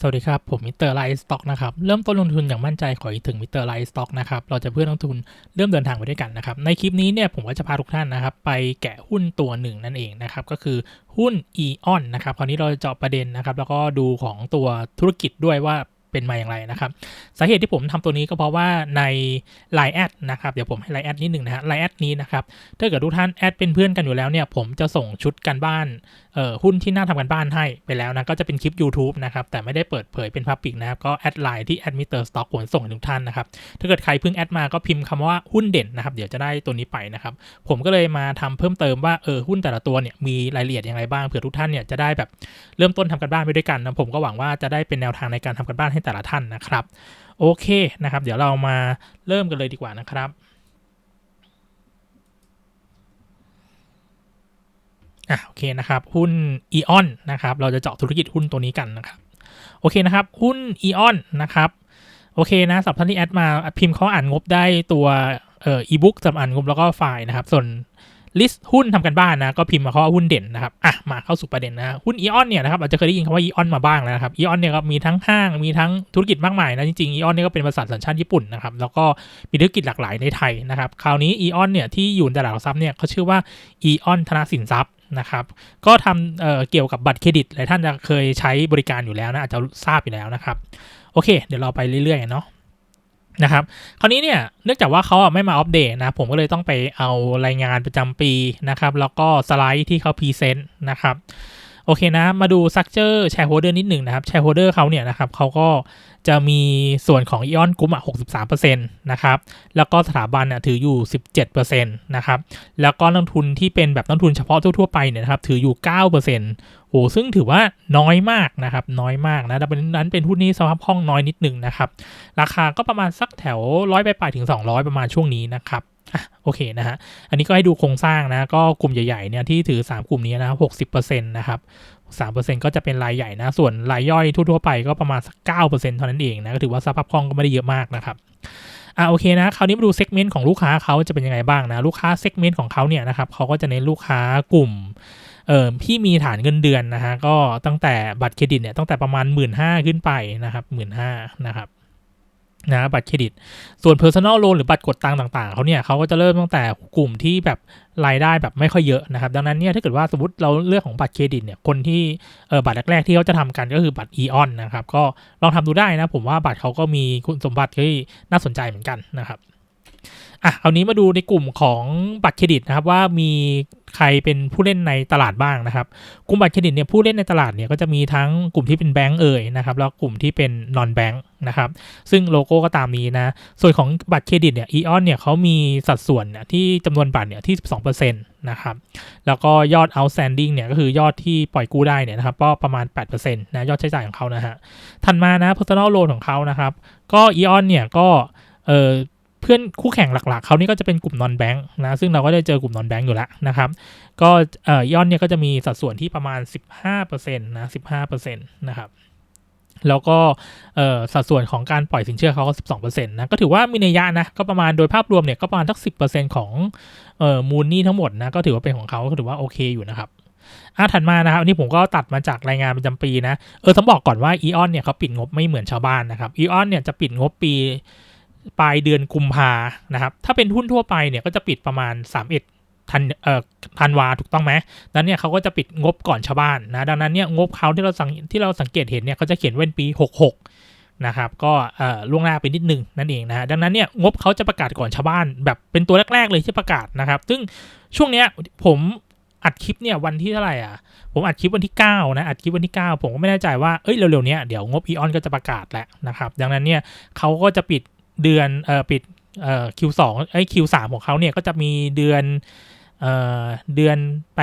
สวัสดีครับ ผมมิสเตอร์ไลท์สต็อกนะครับ เริ่มต้นลงทุนอย่างมั่นใจขอให้ถึงมิสเตอร์ไลท์สต็อกนะครับ เราจะเพื่อนลงทุนเริ่มเดินทางไปด้วยกันนะครับ ในคลิปนี้เนี่ยผมก็จะพาทุกท่านนะครับ ไปแกะหุ้นตัวหนึ่งนั่นเองนะครับ ก็คือหุ้น e อ n นนะครับ คราวนี้เราจะเจาะประเด็นนะครับ แล้วก็ดูของตัวธุรกิจด้วยว่าเป็นมาอย่างไรนะครับ สาเหตุที่ผมทำตัวนี้ก็เพราะว่าใน Line แอดนะครับ เดี๋ยวผมให้ Line แอดนิดหนึ่งนะฮะ Line แอดนี้นะครับ ถ้าเกิดทุกท่านแอดเป็นเพื่อนกันอยู่แล้วเนี่ย ผมจะส่งชุดการบ้าน หุ้นที่น่าทำกันบ้านให้ไปแล้วนะก็จะเป็นคลิป YouTube นะครับแต่ไม่ได้เปิดเผยเป็นพับปิกนะครับก็แอดไลน์ที่แอดมิเตอร์สต็อกผลส่งทุกท่านนะครับถ้าเกิดใครเพิ่งแอดมาก็พิมพ์คำว่าหุ้นเด่นนะครับเดี๋ยวจะได้ตัวนี้ไปนะครับผมก็เลยมาทำเพิ่มเติมว่าเออหุ้นแต่ละตัวเนี่ยมีรายละเอียดอย่างไรบ้างเผื่อทุกท่านเนี่ยจะได้แบบเริ่มต้นทำกันบ้านไปด้วยกันนะผมก็หวังว่าจะได้เป็นแนวทางในการทำกันบ้านให้แต่ละท่านนะครับโอเคนะครับเดี๋ยวเรามาเริ่มกันเลยดีกว่านะครับ อะโอเคนะครับ หุ้น e อ n นนะครับ เราจะเจาะธุรกิจหุ้นตัวนี้กันนะครับ โอเคนะครับ หุ้น e อ n นนะครับ โอเคนะสับท่านที่แอดมาพิมพ์เขาอ่านงบได้ตัวเอ่อ e-book สำหรับอ่านงบแล้วก็ไฟล์นะครับ ส่วนลิสต์หุ้นทำกันบ้านนะก็พิมพ์มาเขาว่าหุ้นเด่นนะครับอะมาเข้าสู่ประเด็นนะหุ้น e อ n เนี่ยนะครับอาจจะเคยได้ยินคำว่า e อ n มาบ้างแล้วนะครับ e อ n เนี่ยก็มีทั้งห้างมีทั้งธุรกิจมากมายนะจริงๆ e อ n เนี่ยก็เป็นบริษัทสัญชาติญี่ปุ่นนะครับแล้วก็มีธุรกิจหลากหลายในไทยนะครับคราวนี้ e อ n เนี่ยที่อยู่ในตลาดหลักทรัพย์เนี่ยเขาชื่อว่า e อ n ธนาสินทรัพย์ นะครับ ก็ทำเเกี่ยวกับบัตรเครดิตหลายท่านจะเคยใช้บริการอยู่แล้วนะอาจจะทราบอยู่แล้วนะครับ โอเค เดี๋ยวเราไปเรื่อยๆเนาะนะครับ คราวนี้เนี่ยเนื่องจากว่าเขาไม่มาอัปเดตนะ ผมก็เลยต้องไปเอารายงานประจำปีนะครับ แล้วก็สไลด์ที่เขาพรีเซนต์นะครับ โอเคนะ มาดูซักเจอร์แชร์โฮเดอร์นิดหนึ่งนะครับแชร์โฮเดอร์เขาเนี่ยนะครับเขาก็จะมีส่วนของ Eon Group อะ63%นะครับแล้วก็สถาบันอะถืออยู่17%นะครับแล้วก็นักทุนที่เป็นแบบนักทุนเฉพาะทั่วๆไปเนี่ยนะครับถืออยู่9%โอ้ซึ่งถือว่าน้อยมากนะครับน้อยมากนะดังนั้นเป็นหุ้นนี้สภาพคล่องน้อยนิดหนึ่งนะครับราคาก็ประมาณสักแถวร้อยไปปลายถึง200ประมาณช่วงนี้นะครับ อะโอเคนะฮะอันนี้ก็ให้ดูโครงสร้างนะก็กลุ่มใหญ่ๆเนี่ยที่ถือ 3 กลุ่มนี้นะ60%นะครับ3%ก็จะเป็นรายใหญ่นะ ส่วนรายย่อยทั่วๆไปก็ประมาณสัก9%เท่านั้นเองนะก็ถือว่าสภาพคล่องก็ไม่ได้เยอะมากนะครับอะโอเคนะคราวนี้มาดูเซกเมนต์ของลูกค้าเขาจะเป็นยังไงบ้างนะลูกค้าเซกเมนต์ของเขาเนี่ยนะครับเขาก็จะเน้นลูกค้ากลุ่มเอ่อที่มีฐานเงินเดือนนะฮะก็ตั้งแต่บัตรเครดิตเนี่ยตั้งแต่ประมาณ 1 5ื่นขึ้นไปนะครับหมื่นห้านะครับ นะบัตรเครดิต ส่วน Personal Loan หรือบัตรกดตังต่างๆเขาเนี่ยเขาก็จะเริ่มตั้งแต่กลุ่มที่แบบรายได้แบบไม่ค่อยเยอะนะครับ ดังนั้นเนี่ยถ้าเกิดว่าสมมติเราเลือกของบัตรเครดิตเนี่ยคนที่เออบัตรแรกๆที่เขาจะทำกันก็คือบัตร e ออนะครับก็ลองทำดูได้นะผมว่าบัตรเขาก็มีคุณสมบัติที่น่าสนใจเหมือนกันนะครับ อะเอานี้มาดูในกลุ่มของบัตรเครดิตนะครับว่ามีใครเป็นผู้เล่นในตลาดบ้างนะครับ กลุ่มบัตรเครดิตเนี่ยผู้เล่นในตลาดเนี่ยก็จะมีทั้งกลุ่มที่เป็นแบงก์เอ่ยนะครับแล้วกลุ่มที่เป็นนอนแบงก์นะครับซึ่งโลโก้ก็ตามนี้นะ ส่วนของบัตรเครดิตเนี่ยอีออนเนี่ยเขามีสัดส่วนเนี่ยที่จำนวนบัตรเนี่ยที่ 12%นะครับแล้วก็ยอด outstanding เนี่ยก็คือยอดที่ปล่อยกู้ได้เนี่ยนะครับก็ประมาณ 8%นะยอดใช้จ่ายของเขานะฮะถัดมานะ personal loan ของเขานะครับก็อีออนเนี่ยก็เออ เพื่อนคู่แข่งหลักๆเขานี่ก็จะเป็นกลุ่มนอนแบงค์นะซึ่งเราก็ได้เจอกลุ่มนอนแบงค์อยู่แล้วนะครับก็เอ่อยอนเนี่ยก็จะมีสัดส่วนที่ประมาณ 15%นะ15%นะครับแล้วก็เอ่อสัดส่วนของการปล่อยสินเชื่อเขาก็ 12%นะ ก็ถือว่ามีนัยยะนะ ก็ประมาณโดยภาพรวมเนี่ยก็ประมาณทัก 10%ของเอ่อมูลนี้ทั้งหมดนะ ก็ถือว่าเป็นของเขาก็ถือว่าโอเคอยู่นะครับอะถัดมานะครับอันนี้ผมก็ตัดมาจากรายงานประจำปีนะ เออต้องบอกก่อนว่าอีออนเนี่ยเขาปิดงบไม่เหมือนชาวบ้านนะครับอีออนเนี่ยจะปิดงบปี ปลายเดือนกุมภานะครับ ถ้าเป็นหุ้นทั่วไปเนี่ยก็จะปิดประมาณ 31ธันเอ่อธันวาถูกต้องไหมนั้นเนี่ยเขาก็จะปิดงบก่อนชาวบ้านนะ ดังนั้นเนี่ยงบเขาที่เราสังที่เราสังเกตเห็นเนี่ยเขาจะเขียนเว้นปี 66 นะครับ ก็เอ่อล่วงหน้าไปนิดนึงนั่นเองนะฮะ ดังนั้นเนี่ยงบเขาจะประกาศก่อนชาวบ้าน แบบเป็นตัวแรก ๆ เลยที่ประกาศนะครับ ซึ่งช่วงเนี้ยผมอัดคลิปเนี่ยวันที่เท่าไหร่อะ ผมอัดคลิปวันที่ 9 นะ อัดคลิปวันที่ 9 ผมก็ไม่แน่ใจว่า เอ้ยเร็วๆเนี้ยเดี๋ยวงบอีออนก็จะประกาศแล้วนะครับ ดังนั้นเนี่ยเขาก็จะปิด เดือนเอ่อปิดเอ่อ Q2 ไอ้ Q3 ของเขาเนี่ยก็จะมีเดือนเอ่อเดือน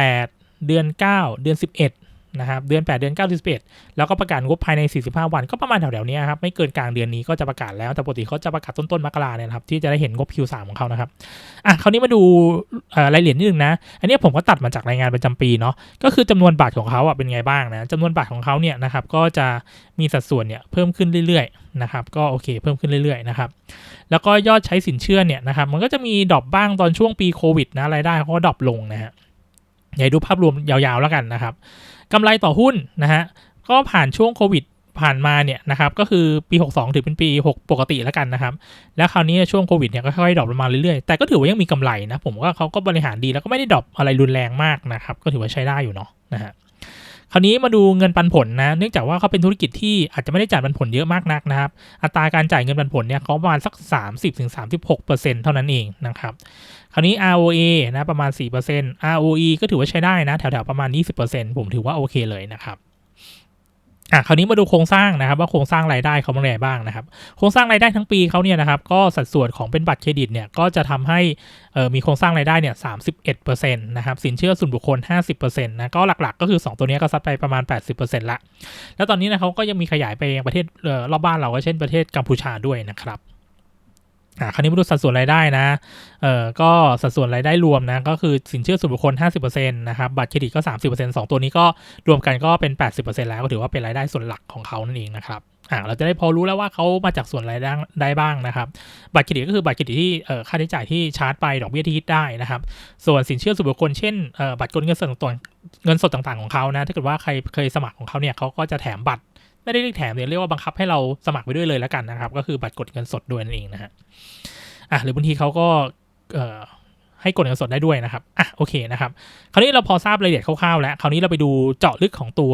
8 เดือน 9 เดือน 11 นะครับเดือน 8 เดือน 9 เดือน11 แล้วก็ประกาศงบภายใน 45 วัน ก็ประมาณแถวๆนี้ครับไม่เกินกลางเดือนนี้ก็จะประกาศแล้วแต่ปกติเขาจะประกาศต้นๆมกราเนี่ยครับที่จะได้เห็นงบ Q3 ของเขานะครับอะคราวนี้มาดูรายละเอียดนิดนึงนะ อันนี้ผมก็ตัดมาจากรายงานประจำปีเนาะก็คือจำนวนบัตรของเขาอะเป็นไงบ้างนะจำนวนบัตรของเขาเนี่ยนะครับก็จะมีสัดส่วนเนี่ยเพิ่มขึ้นเรื่อยๆนะครับก็โอเคเพิ่มขึ้นเรื่อยๆนะครับแล้วก็ยอดใช้สินเชื่อเนี่ยนะครับมันก็จะมีดรอปบ้างตอนช่วงปีโควิดนะรายได้เขาก็ดรอปลงนะฮะอย่าดูภาพรวมยาวๆแล้วกันนะครับ กำไรต่อหุ้นนะฮะก็ผ่านช่วงโควิดผ่านมาเนี่ยนะครับก็คือปี 62 ถือเป็นปี 6 ปกติแล้วกันนะครับ แล้วคราวนี้ช่วงโควิดเนี่ยก็ค่อยๆดรอปลงมาเรื่อยๆ แต่ก็ถือว่ายังมีกำไรนะ ผมว่าเขาก็บริหารดีแล้วก็ไม่ได้ดรอปอะไรรุนแรงมากนะครับ ก็ถือว่าใช้ได้อยู่เนาะนะฮะ คราวนี้มาดูเงินปันผลนะ เนื่องจากว่าเขาเป็นธุรกิจที่อาจจะไม่ได้จ่ายปันผลเยอะมากนักนะครับ อัตราการจ่ายเงินปันผลเนี่ยเขาประมาณสัก 30-36%เท่านั้นเองนะครับ คราวนี้ ROA นะประมาณ 4% ROE ก็ถือว่าใช้ได้นะ แถวๆประมาณ 20%ผมถือว่าโอเคเลยนะครับ อะคราวนี้มาดูโครงสร้างนะครับว่าโครงสร้างรายได้เขาเป็นไงบ้างนะครับโครงสร้างรายได้ทั้งปีเขาเนี่ยนะครับก็สัดส่วนของเป็นบัตรเครดิตเนี่ยก็จะทำให้เอ่อมีโครงสร้างรายได้เนี่ยสามสิบเอ็ดเปอร์เซ็นต์นะครับสินเชื่อส่วนบุคคลห้าสิบเปอร์เซ็นต์นะก็หลักๆ ก็คือสองตัวนี้ก็ซัดไปประมาณแปดสิบเปอร์เซ็นต์ละแล้วตอนนี้นะเขาก็ยังมีขยายไปยังประเทศเอ่อรอบบ้านเราก็เช่นประเทศกัมพูชาด้วยนะครับ อ่าคราวนี้มาดูสัดส่วนรายได้นะ เอ่อ ก็สัดส่วนรายได้รวมนะ ก็คือสินเชื่อส่วนบุคคล 50%นะครับ บัตรเครดิตก็ 30% 2ตัวนี้ก็รวมกันก็เป็น 80%แล้ว ก็ถือว่าเป็นรายได้ส่วนหลักของเขานั่นเองนะครับ อ่า เราจะได้พอรู้แล้วว่าเขามาจากส่วนรายได้ได้บ้างนะครับ บัตรเครดิตก็คือบัตรเครดิตที่ เอ่อ ค่าใช้จ่ายที่ชาร์จไป ดอกเบี้ยที่คิดได้นะครับ ส่วนสินเชื่อส่วนบุคคล เช่น เอ่อ บัตรกดเงินสดต่างๆเงินสดต่างๆของเขานะ ถ้าเกิดว่าใครเคยสมัครของเขาเนี่ยเขาก็จะแถมบัตร ไม่ได้เรียกแถมเนี่ยเรียกว่าบังคับให้เราสมัครไปด้วยเลยแล้วกันนะครับ ก็คือบัตรกดเงินสดด้วยนั่นเองนะฮะอะหรือบางทีเขาก็เอ่อให้กดเงินสดได้ด้วยนะครับ อะโอเคนะครับ คราวนี้เราพอทราบรายละเอียดคร่าวๆแล้ว คราวนี้เราไปดูเจาะลึกของตัว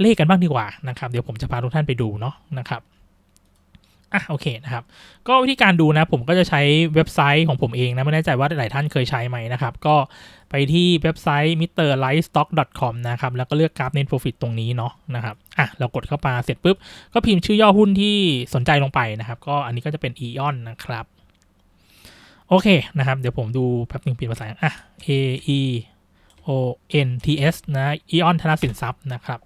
เลขกันบ้างดีกว่านะครับ เดี๋ยวผมจะพาทุกท่านไปดูเนาะนะครับ อะโอเคนะครับก็วิธีการดูนะผมก็จะใช้เว็บไซต์ของผมเองนะไม่แน่ใจว่าหลายท่านเคยใช้ไหมนะครับก็ไปที่เว็บไซต์ mrlightstock.com นะครับแล้วก็เลือกกราฟ net profit ตรงนี้เนาะนะครับอะเรากดเข้ามาเสร็จปุ๊บ ก็พิมพ์ชื่อย่อหุ้นที่สนใจลงไปนะครับ ก็อันนี้ก็จะเป็น EON นะครับโอเคนะครับ เดี๋ยวผมดูแป๊บหนึงเปลี่ยนภาษาอะ A E O N T S นะ EON ธนสินทรัพย์นะครับ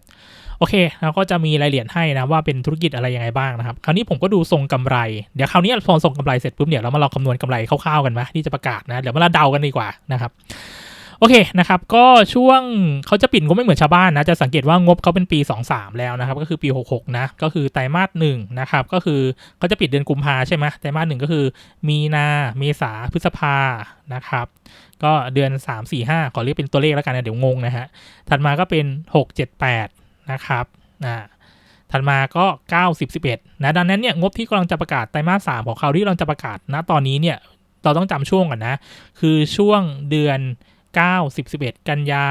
โอเคเราก็จะมีรายละเอียดให้นะว่าเป็นธุรกิจอะไรยังไงบ้างนะครับคราวนี้ผมก็ดูทรงกำไรเดี๋ยวคราวนี้พอทรงกำไรเสร็จปุ๊บเดี๋ยเรามาลองคำนวณกำไรคร่าวๆกันไหมที่จะประกาศนะเดี๋ยวมาเราเดากันดีกว่านะครับโอเคนะครับก็ช่วงเขาจะปิดงบไม่เหมือนชาวบ้านนะจะสังเกตว่างบเขาเป็นปี 23 แล้วนะครับก็คือปี 66 นะก็คือไตรมาสหนึ่งนะครับก็คือเขาจะปิดเดือนกุมภาใช่ไหมไตรมาสหนึ่งก็คือ มีนาเมษาพฤษภานะครับก็เดือน 3 4 5ขอเรียกเป็นตัวเลขแล้วกันนะเดี๋ยวงงนะฮะถัดมาก็เป็น 6 7 8 นะครับอ่าถัดมาก็ 9 10 11นะดังนั้นเนี่ยงบที่กำลังจะประกาศไตรมาส3ของเขาที่กำลังจะประกาศณตอนนี้เนี่ยเราต้องจำช่วงก่อนนะ คือช่วงเดือน 9 10 11 กันยา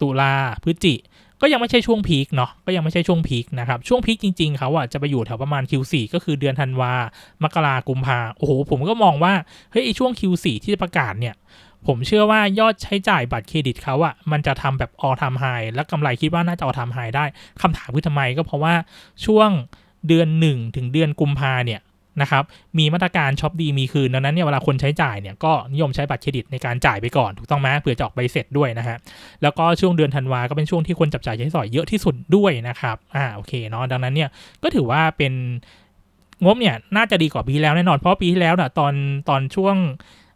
ตุลาพฤศจิก็ยังไม่ใช่ช่วงพีคเนาะก็ยังไม่ใช่ช่วงพีคนะครับ ช่วงพีคจริง ๆเขาอะจะไปอยู่แถวประมาณ Q4 ก็คือเดือนธันวามกรากุมภาโอ้โห ผมก็มองว่า เฮ้ยไอช่วง Q4 ที่จะประกาศเนี่ย ผมเชื่อว่ายอดใช้จ่ายบัตรเครดิตเขาอะมันจะทำแบบ all time high และกำไรคิดว่าน่าจะ all time high ได้คำถามคือทำไมก็เพราะว่าช่วงเดือน 1 ถึงเดือนกุมภาเนี่ยนะครับมีมาตรการช็อปดีมีคืนดังนั้นเนี่ยเวลาคนใช้จ่ายเนี่ยก็นิยมใช้บัตรเครดิตในการจ่ายไปก่อนถูกต้องไหมเผื่อจะออกใบเสร็จด้วยนะฮะแล้วก็ช่วงเดือนธันวาก็เป็นช่วงที่คนจับจ่ายใช้สอยเยอะที่สุดด้วยนะครับอ่าโอเคเนาะดังนั้นเนี่ยก็ถือว่าเป็นงบเนี่ยน่าจะดีกว่าปีแล้วแน่นอนเพราะปีที่แล้วน่ะตอนตอนช่วง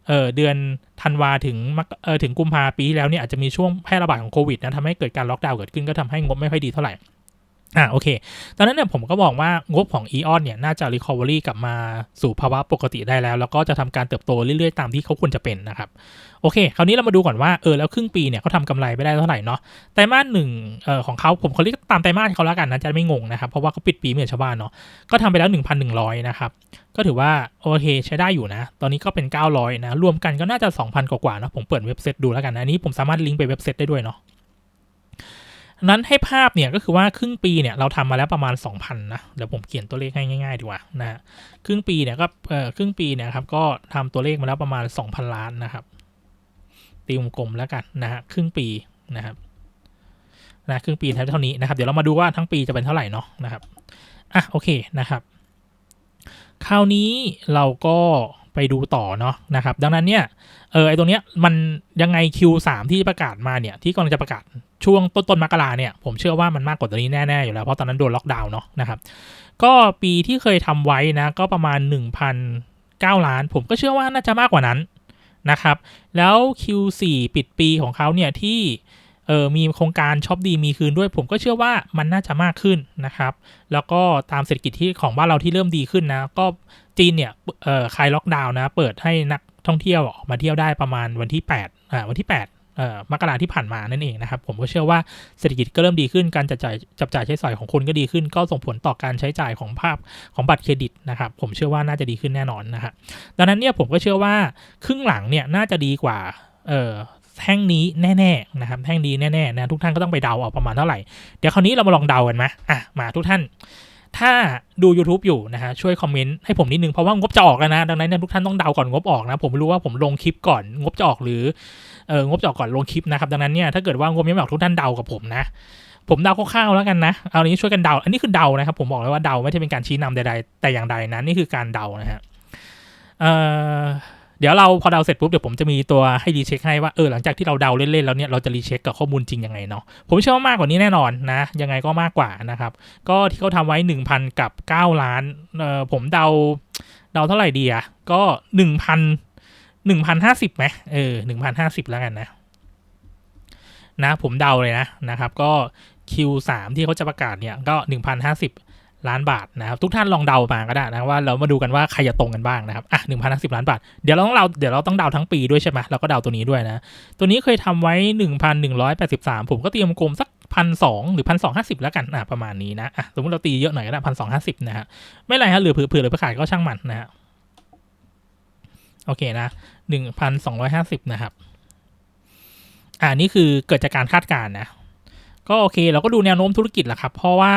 เออเดือนธันวาถึงมกเออถึงกุมภาปีที่แล้วเนี่ยอาจจะมีช่วงแพร่ระบาดของโควิดนะทำให้เกิดการล็อกดาวน์เกิดขึ้นก็ทำให้งบไม่ค่อยดีเท่าไหร่อ่าโอเค ตอนนั้นเนี่ยผมก็บอกว่างบของ EON เนี่ยน่าจะ Recovery กลับมาสู่ภาวะปกติได้แล้ว แล้วก็จะทำการเติบโตเรื่อยๆ ตามที่เขาควรจะเป็นนะครับ โอเค คราวนี้เรามาดูก่อนว่าเออแล้วครึ่งปีเนี่ยเขาทำกำไรไปได้เท่าไหร่เนาะไตรมาสหนึ่งเอ่อของเขาผมเขาเรียกตามไตรมาสเขาแล้วกันนะจะไม่งงนะครับเพราะว่าเขาปิดปีเหมือนชาวบ้านเนาะก็ทำไปแล้ว 1,100 นะครับก็ถือว่าโอเคใช้ได้อยู่นะ ตอนนี้ก็เป็น 900 นะ รวมกันก็น่าจะ 2,000 กว่าๆนะผมเปิดเว็บเซตดูแล้วกันนะอันนี้ผมสามารถลิงก์ไปเว็บเซตได้ด้วยเนาะนั้นให้ภาพเนี่ยก็คือว่าครึ่งปีเนี่ยเราทำมาแล้วประมาณ 2,000 นะเดี๋ยวผมเขียนตัวเลขให้ง่ายๆดีกว่านะครึ่งปีเนี่ยก็เอ่อครึ่งปีเนี่ยครับก็ทำตัวเลขมาแล้วประมาณ 2,000 ล้านนะครับ ตีวงกลมแล้วกันนะฮะครึ่งปีนะครับนะครึ่งปีเท่านี้นะครับ เดี๋ยวเรามาดูว่าทั้งปีจะเป็นเท่าไหร่เนาะนะครับอะโอเคนะครับ คราวนี้เราก็ไปดูต่อเนาะนะครับ ดังนั้นเนี่ยเออไอตรงเนี้ยมันยังไง Q3 ที่ประกาศมาเนี่ยที่กำลังจะประกาศช่วงต้นต้นมกราเนี่ยผมเชื่อว่ามันมากกว่าตัวนี้แน่ ๆ อยู่แล้ว เพราะตอนนั้นโดนล็อกดาวน์เนาะนะครับ ก็ปีที่เคยทำไว้นะ ก็ประมาณ 1,009 ล้าน ผมก็เชื่อว่าน่าจะมากกว่านั้น นะครับ แล้ว Q4 ปิดปีของเขาเนี่ยที่เออมีโครงการช็อปดีมีคืนด้วย ผมก็เชื่อว่ามันน่าจะมากขึ้นนะครับ แล้วก็ตามเศรษฐกิจที่ของบ้านเราที่เริ่มดีขึ้นนะ ก็จีนเนี่ยเออคลายล็อกดาวน์นะ เปิดให้นักท่องเที่ยวออกมาเที่ยวได้ประมาณวันที่8อ่าวันที่ 8 มกราที่ผ่านมานั่นเองนะครับ ผมก็เชื่อว่าเศรษฐกิจก็เริ่มดีขึ้นการจับจ่ายจับจ่ายใช้สอยของคนก็ดีขึ้น ก็ส่งผลต่อการใช้จ่ายของภาพของบัตรเครดิตนะครับ ผมเชื่อว่าน่าจะดีขึ้นแน่นอนนะฮะดังนั้นเนี่ยผมก็เชื่อว่าครึ่งหลังเนี่ยน่าจะดีกว่าเอ่อแท่งนี้แน่ๆนะครับแท่งดีแน่ๆนะทุกท่านก็ต้องไปเดาเอาประมาณเท่าไหร่ เดี๋ยวคราวนี้เรามาลองเดากันไหมอะมาทุกท่าน ถ้าดู YouTube อยู่นะฮะช่วยคอมเมนต์ให้ผมนิดนึง เพราะว่างบจะออกแล้วนะ ดังนั้นทุกท่านต้องเดาก่อนงบออกนะ ผมไม่รู้ว่าผมลงคลิปก่อนงบจะออกหรือเอองบจะออกก่อนลงคลิปนะครับ ดังนั้นเนี่ยถ้าเกิดว่างบยังไม่ออกทุกท่านเดากับผมนะผมเดาคร่าวๆแล้วกันนะ เอาอันนี้ช่วยกันเดา อันนี้คือเดานะครับ ผมบอกเลยว่าเดาไม่ใช่เป็นการชี้นำใดๆ แต่อย่างใดนะ นี่คือการเดานะฮะ เอ่อ เดี๋ยวเราพอเดาเสร็จปุ๊บเดี๋ยวผมจะมีตัวให้รีเช็คให้ว่าเออหลังจากที่เราเดาเล่นๆแล้วเนี่ยเราจะรีเช็คกับข้อมูลจริงยังไงเนาะผมเชื่อว่ามากกว่านี้แน่นอนนะยังไงก็มากกว่านะครับก็ที่เขาทำไว้ 1,000 กับ 9 ล้านเออผมเดาเดาเท่าไหร่ดีอะก็ 1,000 1,050ไหมเออ1,050 แล้วกันนะนะผมเดาเลยนะนะครับก็ Q3 ที่เขาจะประกาศเนี่ยก็ 1,050 ล้านบาทนะครับ ทุกท่านลองเดามาก็ได้นะว่าเรามาดูกันว่าใครจะตรงกันบ้างนะครับอะ1,050ล้านบาทเดี๋ยวเราต้องเราเดี๋ยวเราต้องเดาทั้งปีด้วยใช่ไหมเราก็เดาตัวนี้ด้วยนะ ตัวนี้เคยทำไว้1,183ผมก็เตรียมกลมสักพันสองหรือพันสองห้าสิบแล้วกันอะประมาณนี้นะอะสมมติเราตีเยอะหน่อยก็ได้พันสองห้าสิบนะฮะไม่ไรฮะเหลือเผื่อเผื่อหรือเผื่อขายก็ช่างมันนะฮะโอเคนะหนึ่งพันสองร้อยห้าสิบนะครับอ่านี่คือเกิดจากการคาดการณ์นะก็โอเค เราก็ดูแนวโน้มธุรกิจแหละครับ เพราะว่า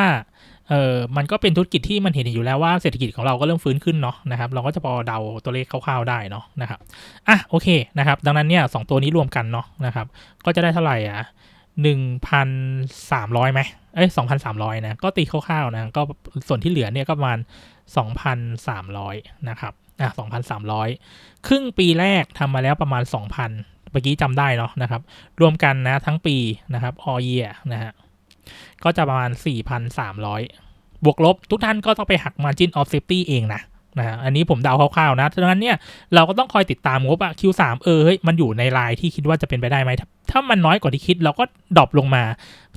เออมันก็เป็นธุรกิจที่มันเห็นอยู่แล้วว่าเศรษฐกิจของเราก็เริ่มฟื้นขึ้นเนาะนะครับ เราก็จะพอเดาตัวเลขคร่าวๆได้เนาะนะครับ อะโอเคนะครับ ดังนั้นเนี่ยสองตัวนี้รวมกันเนาะนะครับ ก็จะได้เท่าไหร่อะหนึ่งพันสามร้อยไหมเอ้ยสองพันสามร้อยนะ ก็ตีคร่าวๆนะ ก็ส่วนที่เหลือเนี่ยก็ประมาณสองพันสามร้อยนะครับ อะสองพันสามร้อยครึ่งปีแรกทำมาแล้วประมาณสองพันเมื่อกี้จำได้เนาะนะครับ รวมกันนะทั้งปีนะครับ all year นะฮะ ก็จะประมาณ 4,300 บวกลบทุกท่านก็ต้องไปหัก margin of safety เองนะนะอันนี้ผมเดาคร่าวๆนะดังนั้นเนี่ยเราก็ต้องคอยติดตามงบอะ Q3 เออเฮ้ยมันอยู่ในลายที่คิดว่าจะเป็นไปได้ไหมถ้าถ้ามันน้อยกว่าที่คิดเราก็ดรอปลงมา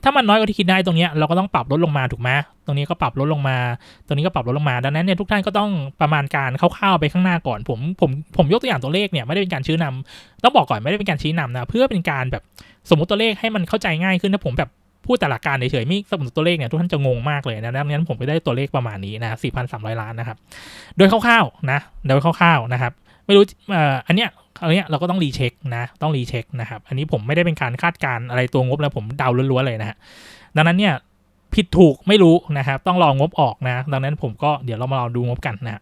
ถ้ามันน้อยกว่าที่คิดได้ตรงเนี้ยเราก็ต้องปรับลดลงมาถูกไหมตรงนี้ก็ปรับลดลงมา ตรงนี้ก็ปรับลดลงมา ดังนั้นเนี่ยทุกท่านก็ต้องประมาณการคร่าวๆไปข้างหน้าก่อนผมผมผมยกตัวอย่างตัวเลขเนี่ยไม่ได้เป็นการชี้นำต้องบอกก่อนไม่ได้เป็นการชี้นำนะเพื่อเป็นการแบบสมมติตัวเลขให้มันเข้าใจง่ายขึ้นถ้าผมแบบ พูดแต่ละการเฉยๆไม่สมมติตัวเลขเนี่ยทุกท่านจะงงมากเลยนะดังนั้นผมไปได้ตัวเลขประมาณนี้นะ4,300 ล้านนะครับ โดยคร่าวๆนะโดยคร่าวๆนะครับ ไม่รู้เอ่ออันเนี้ยอันเนี้ยเราก็ต้องรีเช็คนะต้องรีเช็คนะครับ อันนี้ผมไม่ได้เป็นการคาดการ์อะไรตัวงบแล้วผมเดาล้วนๆเลยนะฮะดังนั้นเนี่ยผิดถูกไม่รู้นะครับ ต้องรองบออกนะ ดังนั้นผมก็เดี๋ยวเรามาลองดูงบกันนะ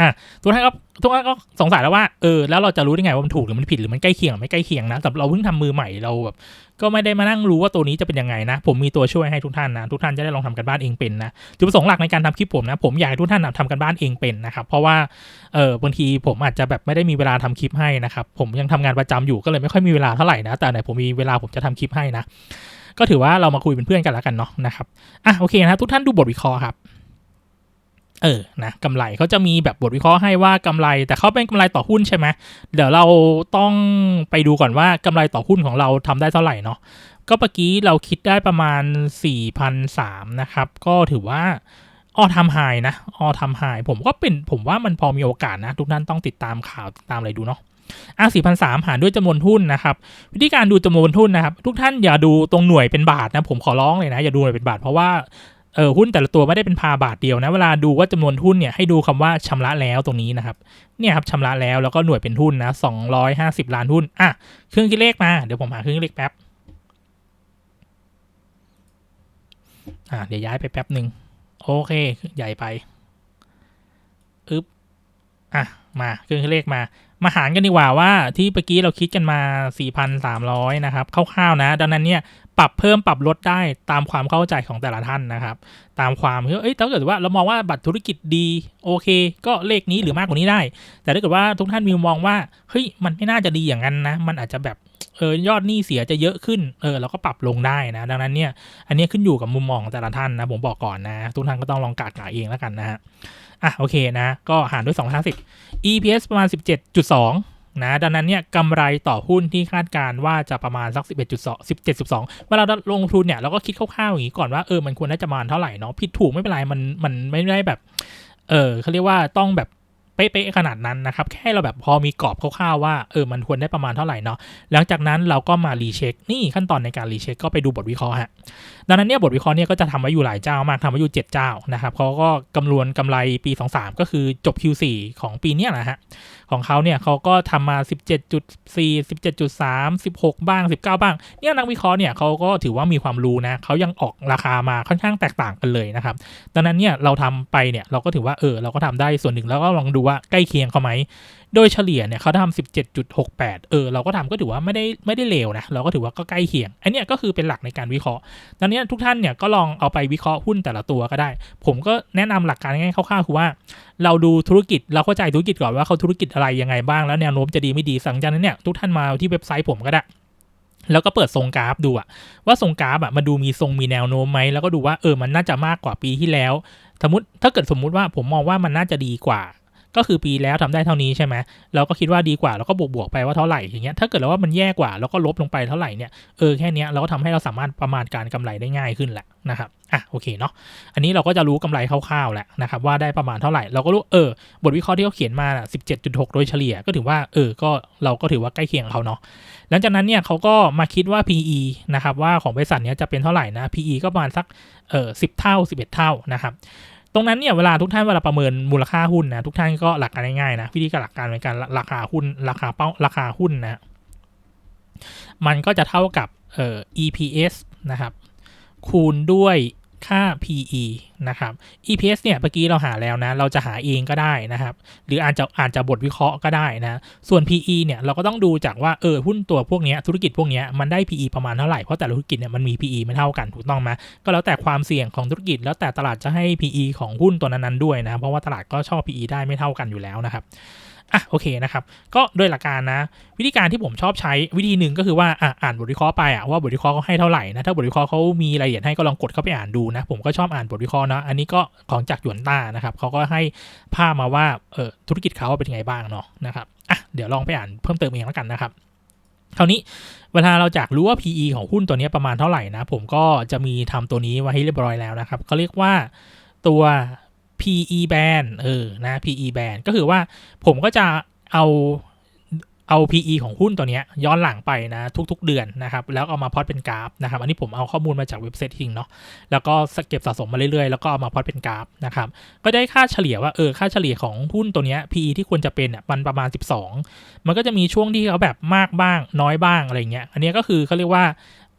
อะทุกท่านก็ทุกท่านก็สงสัยแล้วว่าเออแล้วเราจะรู้ได้ไงว่ามันถูกหรือมันผิดหรือมันใกล้เคียงหรือไม่ใกล้เคียงนะสำหรับเราเพิ่งทำมือใหม่เราแบบก็ไม่ได้มานั่งรู้ว่าตัวนี้จะเป็นยังไงนะ ผมมีตัวช่วยให้ทุกท่านนะทุกท่านจะได้ลองทำกันบ้านเองเป็นนะจุดประสงค์หลักในการทำคลิปผมนะ ผมอยากให้ทุกท่านทำกันบ้านเองเป็นนะครับเพราะว่าเออบางทีผมอาจจะแบบไม่ได้มีเวลาทำคลิปให้นะครับผมยังทำงานประจำอยู่ก็เลยไม่ค่อยมีเวลาเท่าไหร่นะแต่ไหนผมมีเวลาผมจะทำคลิปให้นะก็ถือว่าเรามาคุยเป็นเพื่อนกันแล้วกันเนาะนะครับอะโอเคนะทุกท่านดูบทวิเคราะห์ครับ เออ นะกำไรเขาจะมีแบบบทวิเคราะห์ให้ว่ากำไร แต่เขาเป็นกำไรต่อหุ้นใช่ไหมเดี๋ยวเราต้องไปดูก่อนว่ากำไรต่อหุ้นของเราทำได้เท่าไหร่เนาะ ก็เมื่อกี้เราคิดได้ประมาณ 4,003นะครับ ก็ถือว่าออทำไฮนะ ออทำไฮผมก็เป็น ผมว่ามันพอมีโอกาสนะ ทุกท่านต้องติดตามข่าวติดตามอะไรดูเนาะอะ4,003หารด้วยจำนวนหุ้นนะครับ วิธีการดูจำนวนหุ้นนะครับ ทุกท่านอย่าดูตรงหน่วยเป็นบาทนะ ผมขอร้องเลยนะ อย่าดูหน่วยเป็นบาท เพราะว่า เออหุ้นแต่ละตัวไม่ได้เป็นพาบาทเดียวนะ เวลาดูว่าจำนวนหุ้นเนี่ยให้ดูคำว่าชำระแล้วตรงนี้นะครับ เนี่ยครับชำระแล้วแล้วก็หน่วยเป็นหุ้นนะ250ล้านหุ้น อะ เครื่องคิดเลขมา เดี๋ยวผมหาเครื่องคิดเลขแป๊บ อะเดี๋ยวย้ายไปแป๊บหนึ่งโอเค ใหญ่ไปอึ๊บ อะ มาเครื่องคิดเลขมา มาหารกันดีกว่าว่าที่เมื่อกี้เราคิดกันมา 4,300 นะครับคร่าวๆนะ ดังนั้นเนี่ย ปรับเพิ่มปรับลดได้ตามความเข้าใจของแต่ละท่านนะครับ ตามความเอ้ยถ้าเกิดว่าเรามองว่าบัตรธุรกิจดีโอเค ก็เลขนี้หรือมากกว่านี้ได้ แต่ถ้าเกิดว่าทุกท่านมีมองว่าเฮ้ยมันไม่น่าจะดีอย่างนั้นนะ มันอาจจะแบบเออยอดหนี้เสียจะเยอะขึ้นเออเราก็ปรับลงได้นะ ดังนั้นเนี่ย อันนี้ขึ้นอยู่กับมุมมองของแต่ละท่านนะ ผมบอกก่อนนะ ทุกท่านก็ต้องลองกาดกาเองแล้วกันนะฮะอะโอเคนะ ก็หารด้วย 250 EPS ประมาณ 17.2 นะดังนั้นเนี่ยกำไรต่อหุ้นที่คาดการว่าจะประมาณสัก 11.2 17.2 เวลาเราลงทุนเนี่ยเราก็คิดคร่าวๆอย่างนี้ก่อนว่าเออมันควรน่าจะประมาณเท่าไหร่เนาะผิดถูกไม่เป็นไรมันมันไม่ได้แบบเออเขาเรียกว่าต้องแบบ เป๊ะๆขนาดนั้นนะครับแค่เราแบบพอมีกรอบคร่าวๆว่าเออมันควรได้ประมาณเท่าไหร่เนาะหลังจากนั้นเราก็มารีเช็คนี่ขั้นตอนในการรีเช็คก็ไปดูบทวิเคราะห์ฮะดังนั้นเนี่ยบทวิเคราะห์เนี่ยก็จะทำไว้อยู่หลายเจ้ามากทำไว้อยู่ 7 เจ้านะครับเขาก็กำนวณกำไรปี 23 ก็คือจบ Q4 ของปีเนี้ยแหละฮะของเขาเนี่ยเขาก็ทำมา 17.4 17.3 16 บ้าง 19 บ้างเนี่ยนักวิเคราะห์เนี่ยเขาก็ถือว่ามีความรู้นะเขายังออกราคามาค่อนข้างแตกต่างกันเลยนะครับดังนั้นเนี่ยเราทำไปเนี่ยเราก็ถือว่าเออเราก็ทำได้ส่วนหนึ่งแล้วก็ลองดูว่าใกล้เคียงเขาไหม โดยเฉลี่ยเนี่ยเขาทำ17.68เออเราก็ทำก็ถือว่าไม่ได้ไม่ได้เลวนะ เราก็ถือว่าก็ใกล้เคียง อันนี้ก็คือเป็นหลักในการวิเคราะห์ดังนั้ทุกท่านเนี่ยก็ลองเอาไปวิเคราะห์หุ้นแต่ละตัวก็ได้ ผมก็แนะนำหลักการง่ายๆคร่าวๆคือว่า เราดูธุรกิจเราเข้าใจธุรกิจก่อนว่าเขาธุรกิจอะไรยังไงบ้างแล้วแนวโน้มจะดีไม่ดีสังจากนั้นเนี่ยทุกท่านมาที่เว็บไซต์ผมก็ได้แล้วก็เปิดทรงกราฟดูอะว่าทรงกราฟอะมาดูมีทรงมีแนวโน้มไหมแล้วก็ดูว่าเออมันน่าจะมากกว่าปีที่แล้ว สมมติถ้าเกิดสมมุติว่าผมมองว่ามันน่าจะดีกว่า ก็คือปีแล้วทำได้เท่านี้ใช่ไหมเราก็คิดว่าดีกว่าแล้วก็บวกบวกๆไปว่าเท่าไหร่อย่างเงี้ยถ้าเกิดแล้วว่ามันแย่กว่าแล้วก็ลบลงไปเท่าไหร่เนี่ยเออแค่นี้เราก็ทำให้เราสามารถประมาณการกำไรได้ง่ายขึ้นแหละนะครับอะโอเคเนาะอันนี้เราก็จะรู้กำไรคร่าวๆแหละนะครับว่าได้ประมาณเท่าไหร่เราก็รู้เออบทวิเคราะห์ที่เขาเขียนมาน่ะ17.6 โดยเฉลี่ยก็ถือว่าเออก็เราก็ถือว่าใกล้เคียงเขาเนาะหลังจากนั้นเนี่ยเขาก็มาคิดว่า PE นะครับว่าของบริษัทเนี้ยจะเป็นเท่าไหร่นะ PE ก็ประมาณสักเออสิเท่า 11 เท่านะครับ ตรงนั้นเนี่ยเวลาทุกท่านเวลาประเมินมูลค่าหุ้นนะทุกท่านก็หลักการง่ายๆนะวิธีการหลักการในการราคาหุ้นราคาเป้าราคาหุ้นนะมันก็จะเท่ากับเอ่อ EPS นะครับคูณด้วย ค่า PE นะครับ EPS เนี่ยเมื่อกี้เราหาแล้วนะ เราจะหาเองก็ได้นะครับ หรืออาจจะอาจจะบทวิเคราะห์ก็ได้นะ ส่วน PE เนี่ยเราก็ต้องดูจากว่าเออหุ้นตัวพวกนี้ธุรกิจพวกนี้มันได้ PE ประมาณเท่าไหร่ เพราะแต่ละธุรกิจเนี่ยมันมี PE ไม่เท่ากันถูกต้องไหมก็แล้วแต่ความเสี่ยงของธุรกิจ แล้วแต่ตลาดจะให้ PE ของหุ้นตัวนั้นๆด้วยนะ เพราะว่าตลาดก็ชอบ PE ได้ไม่เท่ากันอยู่แล้วนะครับ อะโอเคนะครับ ก็โดยหลักการนะ วิธีการที่ผมชอบใช้วิธีหนึ่งก็คือว่าอะอ่านบทวิเคราะห์ไปอะว่าบทวิเคราะห์เขาให้เท่าไหร่นะถ้าบทวิเคราะห์เขามีรายละเอียดให้ก็ลองกดเข้าไปอ่านดูนะ ผมก็ชอบอ่านบทวิเคราะห์นะอันนี้ก็ของจากหยวนต้านะครับเขาก็ให้ภาพมาว่าเออธุรกิจเขาเป็นยังไงบ้างเนาะนะครับอะเดี๋ยวลองไปอ่านเพิ่มเติมเองแล้วกันนะครับคราวนี้เวลาเราจากรู้ว่า PE ของหุ้นตัวนี้ประมาณเท่าไหร่นะ ผมก็จะมีทำตัวนี้ไว้ให้เรียบร้อยแล้วนะครับเขาเรียกว่าตัว PE band เออนะ PE band ก็คือว่าผมก็จะเอาเอา PE ของหุ้นตัวนี้ย้อนหลังไปนะ ทุกๆ เดือนนะครับ แล้วเอามาพอดเป็นกราฟนะครับ อันนี้ผมเอาข้อมูลมาจากเว็บไซต์ทิ้งเนาะแล้วก็เก็บสะสมมาเรื่อยๆ แล้วก็เอามาพอดเป็นกราฟนะครับ ก็ได้ค่าเฉลี่ยว่าเออค่าเฉลี่ยของหุ้นตัวนี้ PE ที่ควรจะเป็นอะมันประมาณ 12 มันก็จะมีช่วงที่เขาแบบมากบ้างน้อยบ้างอะไรเงี้ยอันนี้ก็คือเขาเรียกว่า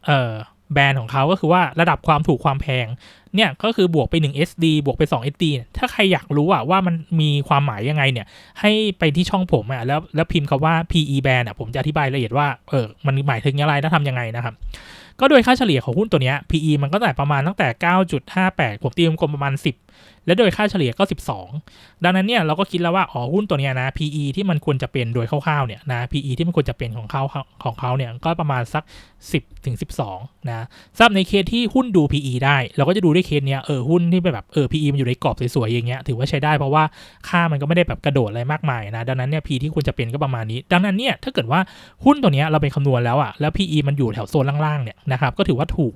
เออแบรนด์ของเขาก็คือว่าระดับความถูกความแพงเนี่ยก็คือบวกไป 1 SD บวกไป 2 SD เนี่ยถ้าใครอยากรู้อะว่ามันมีความหมายยังไงเนี่ย ให้ไปที่ช่องผมอะแล้วแล้วพิมพ์คาว่า PE band อะผมจะอธิบายละเอียดว่าเออมันหมายถึงอะไรแล้วทำยังไงนะครับ ก็โดยค่าเฉลี่ยของหุ้นตัวเนี้ย PE มันก็แต่ประมาณตั้งแต่ 9.58 ผมตีกลมประมาณ 10 และโดยค่าเฉลี่ยก็ 12 ดังนั้นเนี่ยเราก็คิดแล้วว่าอ๋อหุ้นตัวเนี้ยนะ PE ที่มันควรจะเป็นโดยคร่าวๆเนี่ยนะ PE ที่มันควรจะเป็นของเขาของเขาเนี่ยก็ประมาณสัก 10-12นะสำหรับในเคสที่หุ้นดู PE ได้เราก็จะดูด้วยเคสเนี้ยเออหุ้นที่เป็นแบบเออ PE มันอยู่ในกรอบสวยๆอย่างเงี้ยถือว่าใช้ได้เพราะว่าค่ามันก็ไม่ได้แบบกระโดดอะไรมากมายนะดังนั้นเนี่ย PE ที่ควรจะเป็นก็ประมาณนี้ ดังนั้นเนี่ยถ้าเกิดว่าหุ้นตัวเนี้ยเราไปคำนวณแล้วอะแล้ว PE มันอยู่แถวโซนล่างๆเนี่ยนะครับก็ถือว่าถูก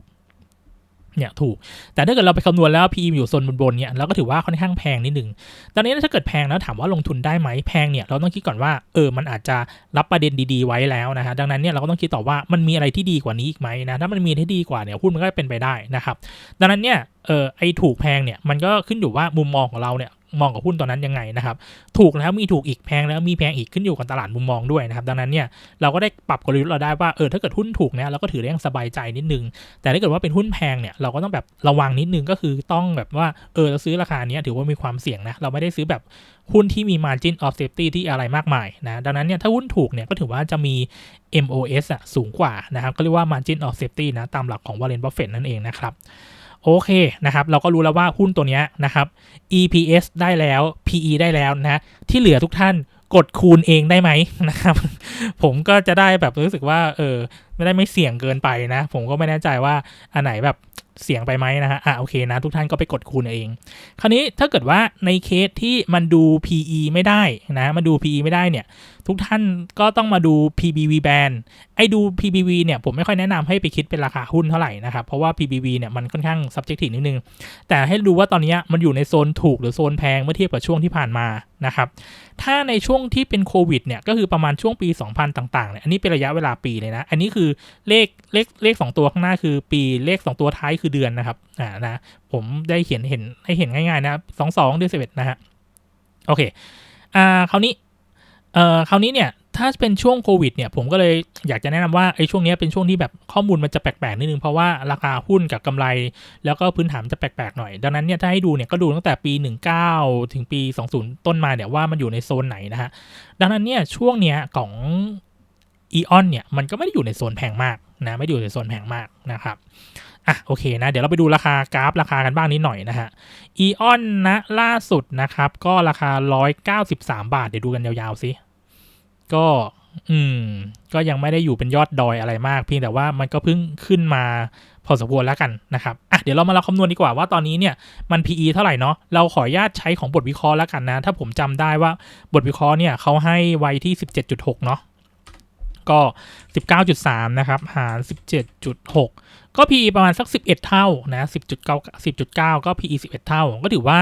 เนี่ยถูก แต่ถ้าเกิดเราไปคำนวณแล้ว PE อยู่โซนบนๆเนี่ยเราก็ถือว่าค่อนข้างแพงนิดหนึ่งตอนนี้ถ้าเกิดแพงแล้วถามว่าลงทุนได้ไหมแพงเนี่ยเราต้องคิดก่อนว่าเออมันอาจจะรับประเด็นดีๆไว้แล้วนะฮะดังนั้นเนี่ยเราก็ต้องคิดต่อว่ามันมีอะไรที่ดีกว่านี้อีกไหมนะถ้ามันมีที่ดีกว่าเนี่ยหุ้นมันก็เป็นไปได้นะครับดังนั้นเนี่ยเออไอถูกแพงเนี่ยมันก็ขึ้นอยู่ว่ามุมมองของเราเนี่ย มองกับหุ้นตัวนั้นยังไงนะครับ ถูกแล้วมีถูกอีกแพงแล้วมีแพงอีกขึ้นอยู่กับตลาดมุมมองด้วยนะครับ ดังนั้นเนี่ยเราก็ได้ปรับกลยุทธ์เราได้ว่าเออถ้าเกิดหุ้นถูกเนี่ยเราก็ถือได้อย่างสบายใจนิดนึง แต่ถ้าเกิดว่าเป็นหุ้นแพงเนี่ยเราก็ต้องแบบระวังนิดนึงก็คือต้องแบบว่าเออเราซื้อราคาเนี้ยถือว่ามีความเสี่ยงนะเราไม่ได้ซื้อแบบหุ้นที่มี margin of safety ที่อะไรมากมายนะดังนั้นเนี่ยถ้าหุ้นถูกเนี่ยก็ถือว่าจะมี MOS อะสูงกว่านะครับก็เรียกว่า margin of safety นะตามหลักของ Warren Buffett นั่นเองนะครับ โอเคนะครับ เราก็รู้แล้วว่าหุ้นตัวนี้นะครับ EPS ได้แล้ว PE ได้แล้วนะที่เหลือทุกท่านกดคูณเองได้ไหมนะครับ ผมก็จะได้แบบรู้สึกว่า เออ ไม่ได้ไม่เสี่ยงเกินไปนะ ผมก็ไม่แน่ใจว่าอันไหนแบบเสี่ยงไปไหมนะฮะอะโอเคนะ ทุกท่านก็ไปกดคูณเอง คราวนี้ถ้าเกิดว่าในเคสที่มันดู PE ไม่ได้นะ มันดู PE ไม่ได้เนี่ยทุกท่านก็ต้องมาดู PBV band ไอ้ดู PBV เนี่ยผมไม่ค่อยแนะนำให้ไปคิดเป็นราคาหุ้นเท่าไหร่นะครับ เพราะว่า PBV เนี่ยมันค่อนข้าง subjective นิดนึง แต่ให้ดูว่าตอนนี้มันอยู่ในโซนถูกหรือโซนแพงเมื่อเทียบกับช่วงที่ผ่านมานะครับ ถ้าในช่วงที่เป็นโควิดเนี่ยก็คือประมาณช่วงปี 2000 ต่างๆเนี่ยอันนี้เป็นระยะเวลาปีเลยนะ อันนี้คือเลขเลขเลข2ตัวข้างหน้าคือปีเลข 2 ตัวท้ายคือเดือนนะครับอ่านะผมได้เขียนเห็นให้เห็นง่ายๆนะสองสองเดือนสิบเอ็ดนะฮะโอเคอ่าคราวนี้ เอ่อคราวนี้เนี่ยถ้าเป็นช่วงโควิดเนี่ยผมก็เลยอยากจะแนะนำว่าไอ้ช่วงนี้เป็นช่วงที่แบบข้อมูลมันจะแปลกๆนิดนึง เพราะว่าราคาหุ้นกับกำไร แล้วก็พื้นฐานจะแปลกๆหน่อย ดังนั้นเนี่ยถ้าให้ดูเนี่ยก็ดูตั้งแต่ปี 19 ถึงปี 20 ต้นมาเนี่ยว่ามันอยู่ในโซนไหนนะฮะดังนั้นเนี่ยช่วงเนี้ยของอีออนเนี่ยมันก็ไม่ได้อยู่ในโซนแพงมากนะไม่ได้อยู่ในโซนแพงมากนะครับ อะโอเคนะ เดี๋ยวเราไปดูราคากราฟราคากันบ้างนิดหน่อยนะฮะอีออนนะล่าสุดนะครับ ก็ราคา 193 บาท เดี๋ยวดูกันยาวๆสิก็อืม ก็ยังไม่ได้อยู่เป็นยอดดอยอะไรมาก เพียงแต่ว่ามันก็เพิ่งขึ้นมาพอสมควรแล้วกันนะครับอะเดี๋ยวเรามาเราคำนวณดีกว่าว่าตอนนี้เนี่ยมัน PE เท่าไหร่เนาะเราขออนุญาตใช้ของบทวิเคราะห์แล้วกันนะ ถ้าผมจำได้ว่าบทวิเคราะห์เนี่ยเขาให้ไว้ที่ 17.6 เนาะก็ 19.3 นะครับ หาร 17.6 ก็ PE ประมาณสัก 11 เท่านะ10.9 10.9 ก็ PE 11 เท่า ก็ถือว่า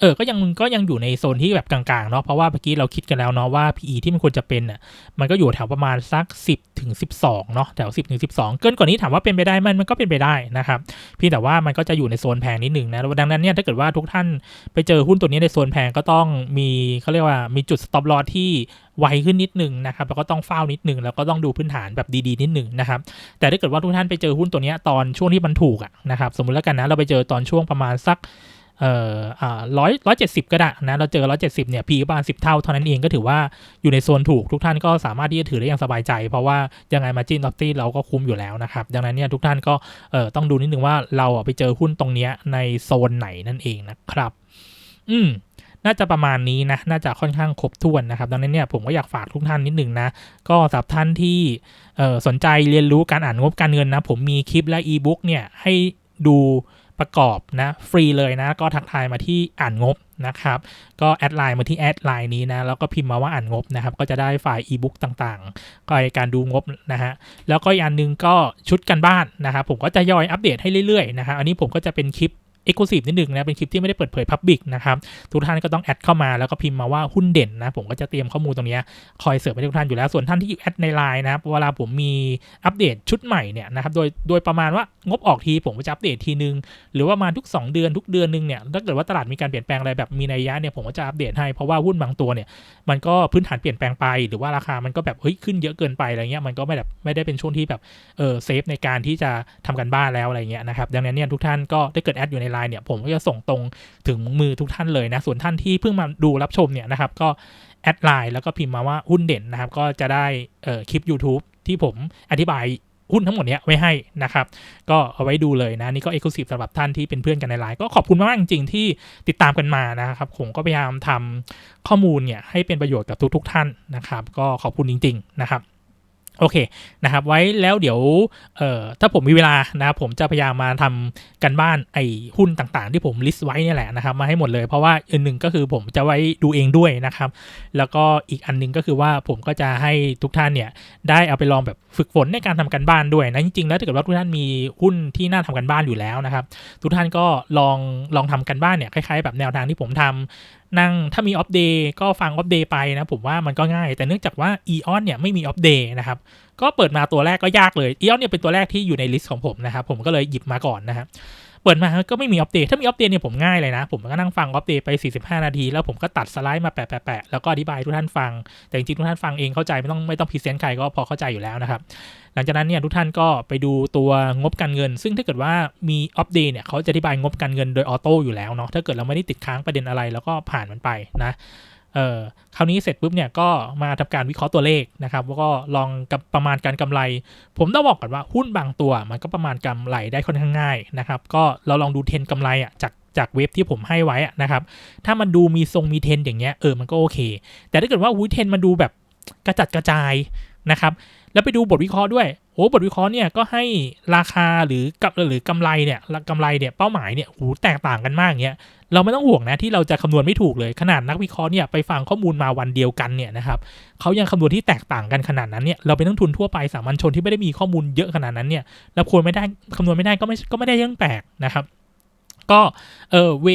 เออ ก็ยังก็ยังอยู่ในโซนที่แบบกลางๆเนาะ เพราะว่าเมื่อกี้เราคิดกันแล้วเนาะว่า PE ที่มันควรจะเป็นน่ะ มันก็อยู่แถวประมาณสัก 10ถึง12 เนาะ แถว 10ถึง12 เกินกว่านี้ถามว่าเป็นไปได้มันมันก็เป็นไปได้นะครับเพียงแต่ว่ามันก็จะอยู่ในโซนแพงนิดหนึ่งนะ ดังนั้นเนี่ยถ้าเกิดว่าทุกท่านไปเจอหุ้นตัวนี้ในโซนแพงก็ต้องมีเขาเรียกว่ามีจุด stop loss ที่ไวขึ้นนิดหนึ่งนะครับแล้วก็ต้องเฝ้านิดหนึ่งแล้วก็ต้องดูพื้นฐานแบบดีๆนิดหนึ่งนะครับแต่ถ้าเกิดว่าทุกท่านไปเจอหุ้นตัวนี้ตอนช่วงที่มันถูกอะนะครับสมมุติแล้วกันนะเราไปเจอตอนช่วงประมาณสัก เอ่ออ่าร้อยร้อยเจ็ดสิบก็ได้นะเราเจอร้อยเจ็ดสิบเนี่ยพีประมาณสิบเท่าเท่านั้นเองก็ถือว่าอยู่ในโซนถูกทุกท่านก็สามารถที่จะถือได้อย่างสบายใจ เพราะว่ายังไงมาจินออฟตี้เราก็คุ้มอยู่แล้วนะครับ ดังนั้นเนี่ยทุกท่านก็เอ่อต้องดูนิดนึงว่าเราไปเจอหุ้นตรงเนี้ยในโซนไหนนั่นเองนะครับ อืมน่าจะประมาณนี้นะ น่าจะค่อนข้างครบถ้วนนะครับ ดังนั้นเนี่ยผมก็อยากฝากทุกท่านนิดหนึ่งนะ ก็สำหรับท่านที่เอ่อสนใจเรียนรู้การอ่านงบการเงินนะ ผมมีคลิปและอีบุ๊กเนี่ยให้ดู ประกอบนะฟรีเลยนะ ก็ทักทายมาที่อ่านงบนะครับก็แอดไลน์มาที่แอดไลน์นี้นะแล้วก็พิมพ์มาว่าอ่านงบนะครับก็จะได้ไฟล์อีบุ๊กต่างๆก็การดูงบนะฮะแล้วก็อีกอันหนึงก็ชุดกันบ้านนะครับผมก็จะย่อยอัปเดตให้เรื่อยๆนะฮะอันนี้ผมก็จะเป็นคลิป เอกลูซีฟนิดหนึ่งนะ เป็นคลิปที่ไม่ได้เปิดเผยพับบิกนะครับ ทุกท่านก็ต้องแอดเข้ามาแล้วก็พิมพ์มาว่าหุ้นเด่นนะ ผมก็จะเตรียมข้อมูลตรงนี้คอยเสิร์ฟให้ทุกท่านอยู่แล้ว ส่วนท่านที่อยู่แอดในไลน์นะครับเวลาผมมีอัปเดตชุดใหม่เนี่ยนะครับ โดยโดยประมาณว่างบออกทีผมก็จะอัปเดตทีนึง หรือว่ามาทุก 2 เดือนทุกเดือนนึงเนี่ย ถ้าเกิดว่าตลาดมีการเปลี่ยนแปลงอะไรแบบมีนัยยะเนี่ยผมก็จะอัปเดตให้เพราะว่าหุ้นบางตัวเนี่ยมันก็พื้นฐานเปลี่ยนแปลงไปหรือว่าราคามันก็แบบเฮ้ยขึ้นเยอะเกินไปอะไรเงี้ยมันก็ไม่แบบไม่ได้เป็นช่วงที่แบบเออเซฟในการที่จะทำกันบ้านแล้วอะไรเงี้ยนะครับดังนั้นเนี่ยทุกท่านก็ถ้เกิดแอดอยู่ในไลน์เนี่ยผมก็จะส่งตรงถึงมือทุกท่านเลยนะส่วนท่านที่เพิ่งมาดูรับชมเนี่ยนะครับก็แอดไลน์แล้วก็พิมพ์มาว่าหุ้นเด่นนะครับ ก็จะได้เอ่อคลิป YouTube ที่ผมอธิบายหุ้นทั้งหมดเนี้ยไว้ให้นะครับ ก็เอาไว้ดูเลยนะ นี่ก็เอกลูซีฟสำหรับท่านที่เป็นเพื่อนกันในไลน์ก็ขอบคุณมากจริงๆที่ติดตามกันมานะครับ ผมก็พยายามทำข้อมูลเนี่ยให้เป็นประโยชน์กับทุกๆ ท่านนะครับ ก็ขอบคุณจริง ๆ นะครับ โอเคนะครับไว้แล้วเดี๋ยวถ้าผมมีเวลานะครับผมจะพยายามมาทำกันบ้านไอ้หุ้นต่างๆ ที่ผมลิสต์ไว้นี่แหละนะครับมาให้หมดเลยเพราะว่าอันหนึ่งก็คือผมจะไว้ดูเองด้วยนะครับ แล้วก็อีกอันหนึงก็คือว่าผมก็จะให้ทุกท่านเนี่ยได้เอาไปลองแบบฝึกฝนในการทำกันบ้านด้วยนะจริงๆแล้วถ้าเกิดว่าทุกท่านมีหุ้นที่น่าทำกันบ้านอยู่แล้วนะครับ ทุกท่านก็ลองลองทำกันบ้านเนี่ยคล้ายๆ แบบแนวทางที่ผมทำนั่งถ้ามีออฟเดย์ก็ฟังออฟเดย์ไปนะ ผมว่ามันก็ง่าย แต่เนื่องจากว่า e ออนเนี่ยไม่มีออฟเดย์นะครับ ก็เปิดมาตัวแรกก็ยากเลย e ออนเนี่ยเป็นตัวแรกที่อยู่ในลิสต์ของผมนะครับ ผมก็เลยหยิบมาก่อนนะครับ เปิดมาก็ไม่มีอัปเดต ถ้ามีอัปเดตเนี่ยผมง่ายเลยนะ ผมก็นั่งฟังอัปเดตไป 45 นาที แล้วผมก็ตัดสไลด์มาแปะๆๆแล้วก็อธิบายทุกท่านฟัง แต่จริงๆทุกท่านฟังเองเข้าใจไม่ต้องไม่ต้องพรีเซนต์ใครก็พอเข้าใจอยู่แล้วนะครับ หลังจากนั้นเนี่ยทุกท่านก็ไปดูตัวงบการเงิน ซึ่งถ้าเกิดว่ามีอัปเดตเนี่ยเขาจะอธิบายงบการเงินโดยออโต้อยู่แล้วเนาะ ถ้าเกิดเราไม่ได้ติดค้างประเด็นอะไรแล้วก็ผ่านมันไปนะ เออคราวนี้เสร็จปุ๊บเนี่ยก็มาทำการวิเคราะห์ตัวเลขนะครับแล้วก็ลองกับประมาณการกำไร ผมต้องบอกก่อนว่าหุ้นบางตัวมันก็ประมาณกำไรได้ค่อนข้างง่ายนะครับ ก็เราลองดูเทนกำไรอะจากจากเว็บที่ผมให้ไว้นะครับ ถ้ามันดูมีทรงมีเทนอย่างเงี้ยเออมันก็โอเค แต่ถ้าเกิดว่าวุ้ยเทนมันดูแบบกระจัดกระจายนะครับ แล้วไปดูบทวิเคราะห์ด้วย โอ้บทวิเคราะห์เนี่ยก็ให้ราคาหรือกับหรือกำไรเนี่ยกำไรเนี่ยเป้าหมายเนี่ยโหแตกต่างกันมากอย่างเงี้ยเราไม่ต้องห่วงนะที่เราจะคำนวณไม่ถูกเลยขนาดนักวิเคราะห์เนี่ยไปฟังข้อมูลมาวันเดียวกันเนี่ยนะครับเขายังคำนวณที่แตกต่างกันขนาดนั้นเนี่ยเราเป็นนักทุนทั่วไปสามัญชนที่ไม่ได้มีข้อมูลเยอะขนาดนั้นเนี่ยเราควรไม่ได้คำนวณไม่ได้ก็ไม่ก็ไม่ได้เรื่องแปลกนะครับก็เออเว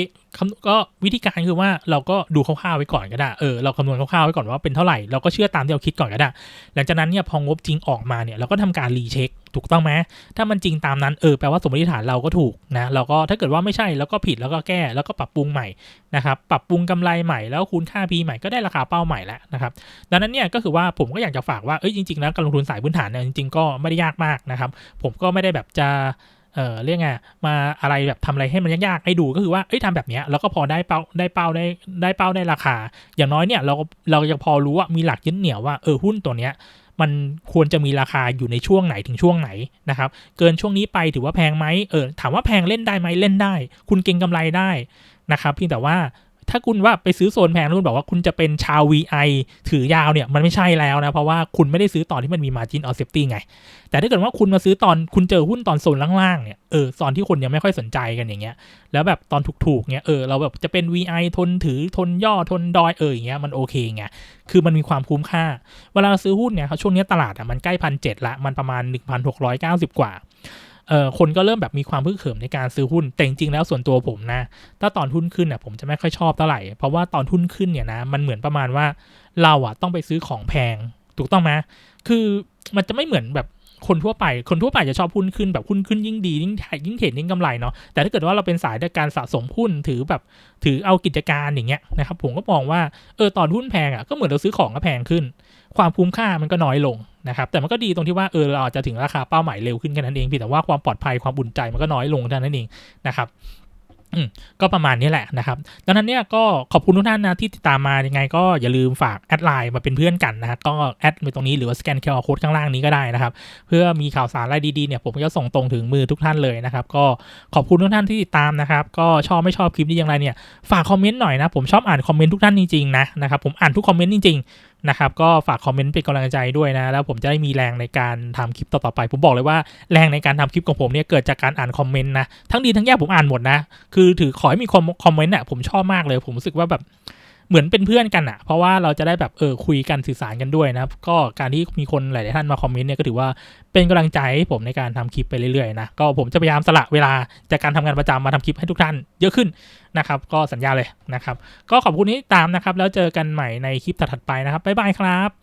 ก็วิธีการคือว่าเราก็ดูคร่าวๆไว้ก่อนก็ได้ เออเราคำนวณคร่าวๆไว้ก่อนว่าเป็นเท่าไหร่ เราก็เชื่อตามที่เราคิดก่อนก็ได้ หลังจากนั้นเนี่ยพองบจริงออกมาเนี่ยเราก็ทำการรีเช็คถูกต้องไหมถ้ามันจริงตามนั้นเออแปลว่าสมมติฐานเราก็ถูกนะเราก็ถ้าเกิดว่าไม่ใช่แล้วก็ผิดแล้วก็แก้แล้วก็ปรับปรุงใหม่นะครับปรับปรุงกำไรใหม่แล้วคูณค่า P ใหม่ก็ได้ราคาเป้าใหม่แล้วนะครับดังนั้นเนี่ยก็คือว่าผมก็อยากจะฝากว่าเอ้ยจริงๆแล้วการลงทุนสายพื้นฐานเนี่ยจริงๆก็ไม่ได้ยากมากนะครับผมก็ไม่ได้แบบจะ เออเรียกไงมาอะไรแบบทำอะไรให้มันยากๆให้ดูก็คือว่าเอ้ยทำแบบเนี้ยแล้วก็พอได้เป้าได้เป้าได้ได้เป้าได้ราคา อย่างน้อยเนี่ยเราเราจะพอรู้ว่ามีหลักยึดเหนี่ยวว่าเออหุ้นตัวเนี้ยมันควรจะมีราคาอยู่ในช่วงไหนถึงช่วงไหนนะครับ เกินช่วงนี้ไปถือว่าแพงไหมเออถามว่าแพงเล่นได้ไหมเล่นได้ คุณเก็งกำไรได้นะครับเพียงแต่ว่า ถ้าคุณว่าไปซื้อโซนแพงแล้วคุณบอกว่าคุณจะเป็นชาว VI ถือยาวเนี่ยมันไม่ใช่แล้วนะ เพราะว่าคุณไม่ได้ซื้อตอนที่มันมี margin of safety ไง แต่ถ้าเกิดว่าคุณมาซื้อตอนคุณเจอหุ้นตอนโซนล่างๆเนี่ยเออตอนที่คนยังไม่ค่อยสนใจกันอย่างเงี้ยแล้วแบบตอนถูกๆเนี่ยเออเราแบบจะเป็น VI ทนถือทนย่อทนดอยเอออย่างเงี้ยมันโอเคไงคือมันมีความคุ้มค่า เวลาซื้อหุ้นเนี่ยครับช่วงนี้ตลาดอะมันใกล้พันเจ็ดละมันประมาณ 1,690 กว่า เออคนก็เริ่มแบบมีความพึกเขิมในการซื้อหุ้น แต่จริงๆแล้วส่วนตัวผมนะ ถ้าตอนหุ้นขึ้นอะผมจะไม่ค่อยชอบเท่าไหร่ เพราะว่าตอนหุ้นขึ้นเนี่ยนะ มันเหมือนประมาณว่าเราอะต้องไปซื้อของแพง ถูกต้องไหมคือมันจะไม่เหมือนแบบคนทั่วไป คนทั่วไปจะชอบหุ้นขึ้นแบบหุ้นขึ้นยิ่งดียิ่งยิ่งเทรดยิ่งกำไรเนาะ แต่ถ้าเกิดว่าเราเป็นสายการสะสมหุ้นถือแบบถือเอากิจการอย่างเงี้ยนะครับผมก็มองว่าเออตอนหุ้นแพงอะก็เหมือนเราซื้อของก็แพงขึ้น ความคุ้มค่ามันก็น้อยลงนะครับ แต่มันก็ดีตรงที่ว่าเออเราอาจจะถึงราคาเป้าหมายเร็วขึ้นแค่นั้นเองเพียงแต่ว่าความปลอดภัยความอุ่นใจมันก็น้อยลงเท่านั้นเองนะครับก็ประมาณนี้แหละนะครับ ดังนั้นเนี่ยก็ขอบคุณทุกท่านนะที่ติดตามมายังไง ก็อย่าลืมฝากแอดไลน์มาเป็นเพื่อนกันนะก็แอดไปตรงนี้หรือว่าสแกนเคอร์โค้ดข้างล่างนี้ก็ได้นะครับ เพื่อมีข่าวสารอะไรดีๆเนี่ยผมจะส่งตรงถึงมือทุกท่านเลยนะครับ ก็ขอบคุณทุกท่านที่ติดตามนะครับ ก็ชอบไม่ชอบคลิปนี้อย่างไรเนี่ยฝากคอมเมนต์หน่อยนะผมชอบอ่านคอมเมนต์ทุกท่านจริงๆนะนะครับผมอ่านทุกคอมเมนต์จริงๆ นะครับก็ฝากคอมเมนต์เป็นกำลังใจด้วยนะ แล้วผมจะได้มีแรงในการทำคลิปต่อๆไป ผมบอกเลยว่าแรงในการทำคลิปของผมเนี่ยเกิดจากการอ่านคอมเมนต์นะ ทั้งดีทั้งแย่ผมอ่านหมดนะ คือถือขอให้มีคอมเมนต์อะผมชอบมากเลย ผมรู้สึกว่าแบบเหมือนเป็นเพื่อนกันอะเพราะว่าเราจะได้แบบเออคุยกันสื่อสารกันด้วยนะก็การที่มีคนหลายๆท่านมาคอมเมนต์เนี่ยก็ถือว่าเป็นกำลังใจให้ผมในการทำคลิปไปเรื่อยๆนะก็ผมจะพยายามสละเวลาจากการทำงานประจำมาทำคลิปให้ทุกท่านเยอะขึ้น นะครับ ก็สัญญาเลยนะครับ ก็ขอบคุณที่ติดตามนะครับ แล้วเจอกันใหม่ในคลิปถัดๆไปนะครับบ๊ายบายครับ